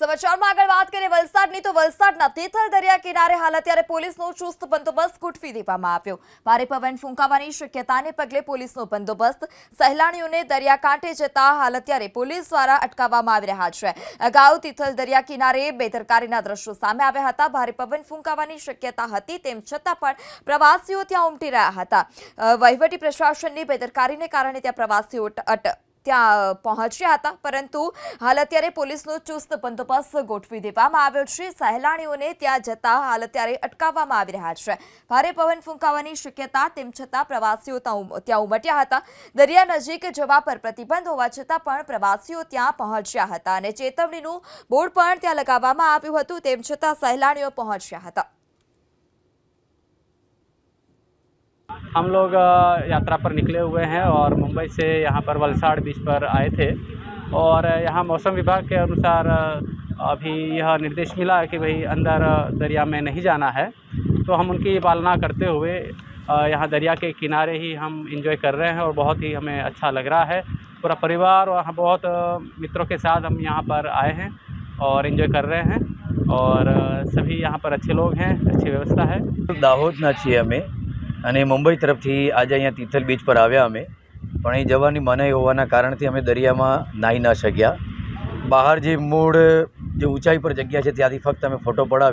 સમાચારમાં આગળ વાત કરીએ વલસાડની, તો વલસાડના તિથલ દરિયા કિનારે હાલ અત્યારે પોલીસનો ચુસ્ત બંદોબસ્ત ગોઠવી દેવામાં આવ્યો. ભારે પવન ફૂંકાવાની શક્યતાને પગલે પોલીસનો બંદોબસ્ત સહેલાણીઓને દરિયાકાંઠે જતા હાલ અત્યારે પોલીસ દ્વારા અટકાવવામાં આવી રહ્યા છે. અગાઉ તિથલ દરિયા કિનારે બેદરકારીના દ્રશ્યો સામે આવ્યા હતા. ભારે પવન ફૂંકાવાની શક્યતા હતી, તેમ છતાં પણ પ્રવાસીઓ ત્યાં ઉમટી રહ્યા હતા. વહીવટી પ્રશાસનની બેદરકારીને કારણે ત્યાં પ્રવાસીઓ ત્યાં પહોંચ્યા હતા. પરંતુ હાલ અત્યારે પોલીસનો ચુસ્ત બંદોબસ્ત ગોઠવી દેવામાં આવ્યો છે. સહેલાણીઓને ત્યાં જતા હાલ અત્યારે અટકાવવામાં આવી રહ્યા છે. ભારે પવન ફૂંકાવાની શક્યતા, તેમ છતાં પ્રવાસીઓ ત્યાં ઉમ- ત્યાં ઉમટ્યા હતા. દરિયા નજીક જવા પર પ્રતિબંધ હોવા છતાં પણ પ્રવાસીઓ ત્યાં પહોંચ્યા હતા અને ચેતવણીનું બોર્ડ પણ ત્યાં લગાવવામાં આવ્યું હતું. તેમ છતાં સહેલાણીઓ પહોંચ્યા હતા. हम लोग यात्रा पर निकले हुए हैं और मुंबई से यहाँ पर वलसाड़ बीच पर आए थे। और यहाँ मौसम विभाग के अनुसार अभी यह निर्देश मिला कि भाई अंदर दरिया में नहीं जाना है। तो हम उनकी पालना करते हुए यहाँ दरिया के किनारे ही हम इंजॉय कर रहे हैं और बहुत ही हमें अच्छा लग रहा है। पूरा परिवार और बहुत मित्रों के साथ हम यहाँ पर आए हैं और इन्जॉय कर रहे हैं। और सभी यहाँ पर अच्छे लोग हैं, अच्छी व्यवस्था है। दाहोद नाचिया में। અને મુંબઈ તરફથી આજે અહીંયા તિથલ બીચ પર આવ્યા અમે. પણ અહીં જવાની મનાઈ હોવાના કારણથી અમે દરિયામાં નાહી ન શક્યા. બહાર જે મૂળ, જે ઊંચાઈ પર જગ્યા છે ત્યાંથી ફક્ત અમે ફોટો પડાવ્યા.